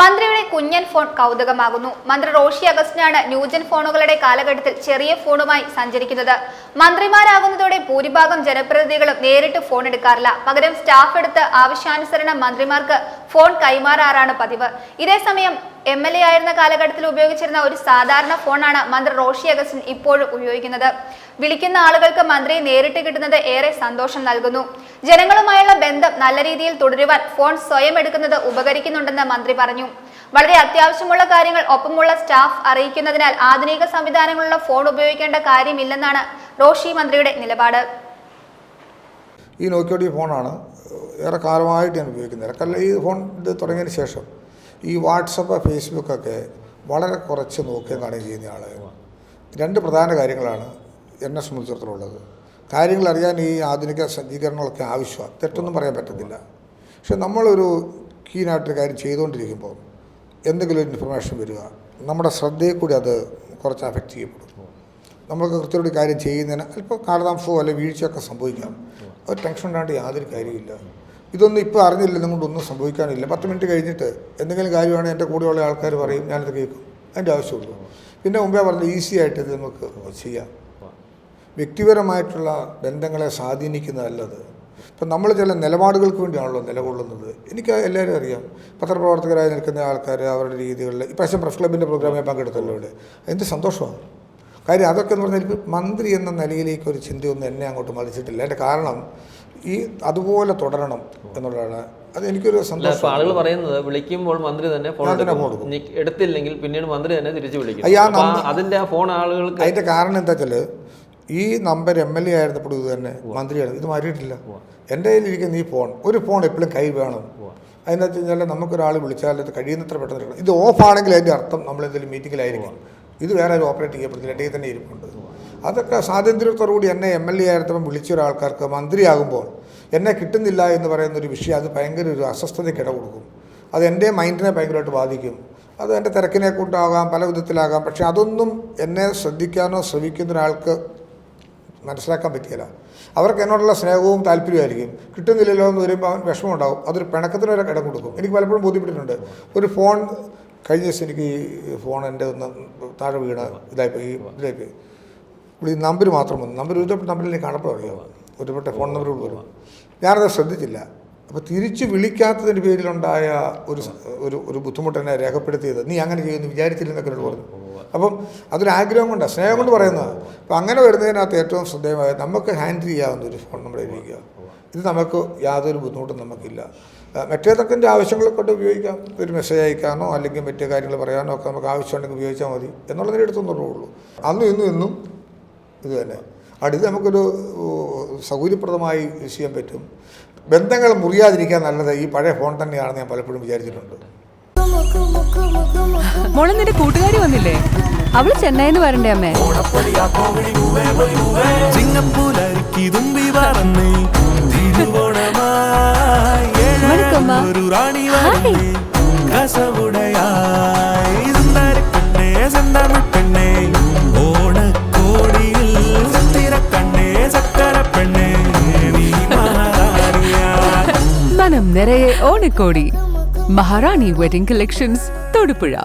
മന്ത്രിയുടെ കുഞ്ഞൻ ഫോൺ കൗതുകമാകുന്നു. മന്ത്രി റോഷി അഗസ്റ്റിനാണ് ന്യൂജൻ ഫോണുകളുടെ കാലഘട്ടത്തിൽ ചെറിയ ഫോണുമായി സഞ്ചരിക്കുന്നത്. മന്ത്രിമാരാകുന്നതോടെ ഭൂരിഭാഗം ജനപ്രതിനിധികളും നേരിട്ട് ഫോൺ എടുക്കാറില്ല. പകരം സ്റ്റാഫ് എടുത്ത് ആവശ്യാനുസരണം മന്ത്രിമാർക്ക് ഫോൺ കൈമാറാറാണ് പതിവ്. ഇതേസമയം എം എൽ എ ആയിരുന്ന കാലഘട്ടത്തിൽ ഉപയോഗിച്ചിരുന്ന ഒരു സാധാരണ ഫോണാണ് മന്ത്രി റോഷി അഗസ്റ്റിൻ ഇപ്പോഴും ഉപയോഗിക്കുന്നത്. വിളിക്കുന്ന ആളുകൾക്ക് മന്ത്രിയെ നേരിട്ട് കിട്ടുന്നത് ഏറെ സന്തോഷം നൽകുന്നു. ജനങ്ങളുമായുള്ള ബന്ധം നല്ല രീതിയിൽ തുടരുവാൻ ഫോൺ സ്വയം എടുക്കുന്നത് ഉപകരിക്കുന്നുണ്ടെന്ന് മന്ത്രി പറഞ്ഞു. വളരെ അത്യാവശ്യമുള്ള കാര്യങ്ങൾ ഒപ്പമുള്ള സ്റ്റാഫ് അറിയിക്കുന്നതിനാൽ ആധുനിക സംവിധാനങ്ങളുള്ള ഫോൺ ഉപയോഗിക്കേണ്ട കാര്യമില്ലെന്നാണ് റോഷി മന്ത്രിയുടെ നിലപാട്. ഈ നോക്കിയോടി ഫോണാണ് ഏറെ കാലമായിട്ട് ഞാൻ ഉപയോഗിക്കുന്നത്. ഇടക്കല്ല ഈ ഫോൺ ഇത് തുടങ്ങിയതിന് ശേഷം ഈ വാട്സപ്പ് ഫേസ്ബുക്കൊക്കെ വളരെ കുറച്ച് നോക്കുകയും കാണുകയും ചെയ്യുന്ന ആളാണ് രണ്ട് പ്രധാന കാര്യങ്ങളാണ് എന്നെ സംബന്ധിച്ചിടത്തോളം ഉള്ളത് കാര്യങ്ങൾ അറിയാൻ ഈ ആധുനിക സജ്ജീകരണങ്ങളൊക്കെ ആവശ്യമാണ്. തെറ്റൊന്നും പറയാൻ പറ്റത്തില്ല. പക്ഷെ നമ്മളൊരു കീനായിട്ടൊരു കാര്യം ചെയ്തുകൊണ്ടിരിക്കുമ്പോൾ എന്തെങ്കിലും ഇൻഫർമേഷൻ വരിക നമ്മുടെ ശ്രദ്ധയെ കൂടി അത് കുറച്ച് അഫക്റ്റ് ചെയ്യപ്പെടും. നമ്മൾക്ക് കൃത്യമായിട്ട് കാര്യം ചെയ്യുന്നതിന് അല്പം കാലതാമസമോ അല്ലെങ്കിൽ വീഴ്ചയൊക്കെ സംഭവിക്കാം. ഒരു ടെൻഷൻ ഉണ്ടാണ്ട് യാതൊരു കാര്യമില്ല ഇതൊന്നും ഇപ്പോൾ അറിഞ്ഞില്ലെന്നും കൊണ്ട് ഒന്നും സംഭവിക്കാനില്ല. പത്ത് മിനിറ്റ് കഴിഞ്ഞിട്ട് എന്തെങ്കിലും കാര്യമാണെങ്കിൽ എന്റെ കൂടെയുള്ള ആൾക്കാർ പറയും ഞാനത് കേൾക്കും. അതിന്റെ ആവശ്യമുള്ളൂ. പിന്നെ മുമ്പേ പറഞ്ഞ ഈസി ആയിട്ട് ഇത് നമുക്ക് ചെയ്യാം. വ്യക്തിപരമായിട്ടുള്ള ബന്ധങ്ങളെ സ്വാധീനിക്കുന്നതല്ലത് ഇപ്പം നമ്മൾ ചില നിലപാടുകൾക്ക് വേണ്ടിയാണല്ലോ നിലകൊള്ളുന്നത്. എനിക്ക് എല്ലാവരും അറിയാം. പത്രപ്രവർത്തകരായി നിൽക്കുന്ന ആൾക്കാർ അവരുടെ രീതികളിൽ ഇപ്രാവശ്യം പ്രസ് ക്ലബിന്റെ പ്രോഗ്രാമിൽ പങ്കെടുത്തല്ലോ ഇവിടെ. എന്ത് സന്തോഷമാണ്. കാര്യം അതൊക്കെ എന്ന് പറഞ്ഞാൽ മന്ത്രി എന്ന നിലയിലേക്ക് ഒരു ചിന്തയൊന്നും എന്നെ അങ്ങോട്ട് മതിച്ചിട്ടില്ല എന്റെ കാരണം ഈ അതുപോലെ തുടരണം എന്നുള്ളതാണ്. അത് എനിക്കൊരു സന്തോഷം. ആളുകൾ പറയുന്നത് വിളിക്കുമ്പോൾ മന്ത്രി തന്നെ ഫോൺ എടുത്തില്ലെങ്കിൽ പിന്നീട് മന്ത്രി തന്നെ തിരിച്ചു വിളിക്കും. അതിന്റെ ആ ഫോൺ ആളുകൾക്ക് അതിന്റെ കാരണം എന്താ വെച്ചാൽ ഈ നമ്പർ എം എൽ എ ആയിരുന്നപ്പോൾ ഇത് തന്നെ. മന്ത്രിയാണ് ഇത് മാറിയിട്ടില്ല. എന്റെ കയ്യിലിരിക്കുന്ന ഈ ഫോൺ ഒരു ഫോൺ എപ്പോഴും കൈ വേണം. അതിനകത്ത് വെച്ച് കഴിഞ്ഞാൽ നമുക്കൊരാൾ വിളിച്ചാൽ അത് കഴിയുന്നത്ര പെട്ടെന്ന് എടുക്കണം. ഇത് ഓഫ് ആണെങ്കിൽ അതിന്റെ അർത്ഥം നമ്മൾ എന്തെങ്കിലും മീറ്റിങ്ങിലായിരിക്കും. ഇത് വേറെ ഒരു ഓപ്പറേറ്റ് ചെയ്യപ്പെടുന്നില്ല എന്റെ തന്നെ ഇരിപ്പുണ്ട്. അതൊക്കെ സ്വാതന്ത്ര്യത്തോടുകൂടി എന്നെ എം എൽ എ ആയിരുന്നപ്പം വിളിച്ച ഒരാൾക്കാർക്ക് മന്ത്രിയാകുമ്പോൾ എന്നെ കിട്ടുന്നില്ല എന്ന് പറയുന്ന ഒരു വിഷയം അത് ഭയങ്കര ഒരു അസ്വസ്ഥതയ്ക്ക് ഇട കൊടുക്കും. അത് എന്റെ മൈൻഡിനെ ഭയങ്കരമായിട്ട് ബാധിക്കും. അത് എന്റെ തിരക്കിനെ കൊണ്ടാകാം പല വിധത്തിലാകാം. പക്ഷേ അതൊന്നും എന്നെ ശ്രദ്ധിക്കാനോ ശ്രമിക്കുന്ന ഒരാൾക്ക് മനസ്സിലാക്കാൻ പറ്റിയില്ല. അവർക്ക് എന്നോടുള്ള സ്നേഹവും താല്പര്യമായിരിക്കും കിട്ടുന്നില്ലല്ലോ എന്ന് വരുമ്പോൾ അവൻ വിഷമമുണ്ടാകും അതൊരു പിണക്കത്തിന് വരെ ഇടം കൊടുക്കും. എനിക്ക് പലപ്പോഴും ബോധ്യപ്പെട്ടിട്ടുണ്ട്. ഒരു ഫോൺ കഴിഞ്ഞ ദിവസം എനിക്ക് ഈ ഫോൺ എന്റെ ഒന്ന് താഴെ വീണ ഇതായിപ്പോയി. ഇവിടെ ഈ നമ്പർ മാത്രം വന്നു. നമ്പർ ഒരുപാട് നമ്പറിൽ കാണപ്പോൾ അറിയാം. ഒരുപാട് ഫോൺ നമ്പർ വരും. ഞാനത് ശ്രദ്ധിച്ചില്ല. അപ്പോൾ തിരിച്ച് വിളിക്കാത്തതിന്റെ പേരിലുണ്ടായ ഒരു ഒരു ബുദ്ധിമുട്ട് എന്നെ രേഖപ്പെടുത്തിയത്. നീ അങ്ങനെ ചെയ്യുമെന്ന് വിചാരിച്ചില്ലെന്നൊക്കെ എന്നോട് പറഞ്ഞു. അപ്പം അതൊരാഗ്രഹം കൊണ്ടാണ് സ്നേഹം കൊണ്ട് പറയുന്നത്. അപ്പം അങ്ങനെ വരുന്നതിനകത്ത് ഏറ്റവും ശ്രദ്ധേയമായ നമുക്ക് ഹാൻഡിൽ ചെയ്യാവുന്ന ഒരു ഫോൺ നമ്മുടെ ഇരിക്കുക ഇത് നമുക്ക് യാതൊരു ബുദ്ധിമുട്ടും നമുക്കില്ല. മറ്റേ മറ്റേതൊക്കെ ആവശ്യങ്ങളെ കൊണ്ട് ഉപയോഗിക്കാം. ഒരു മെസ്സേജ് അയക്കാനോ അല്ലെങ്കിൽ മറ്റേ കാര്യങ്ങൾ പറയാനോ ഒക്കെ നമുക്ക് ആവശ്യമുണ്ടെങ്കിൽ ഉപയോഗിച്ചാൽ മതി എന്നുള്ളതിനെ ഉള്ളൂ. അന്നും ഇന്നും ഇന്നും ഇത് തന്നെ. അടുത്ത് നമുക്കൊരു സൗകര്യപ്രദമായി യൂസ് ചെയ്യാൻ പറ്റും. ബന്ധങ്ങൾ മുറിയാതിരിക്കാൻ നല്ലത് ഈ പഴയ ഫോൺ തന്നെയാണെന്ന് ഞാൻ പലപ്പോഴും വിചാരിച്ചിട്ടുണ്ട്. മോളെ നിന്റെ കൂട്ടുകാരി വന്നില്ലേ? അവൾ ചെന്നൈന്ന് വരണ്ടേ അമ്മേ? മനം നിറയെ ഓണക്കോടി. മഹാറാണി വെഡിംഗ് ഒരു തൊടുപുഴ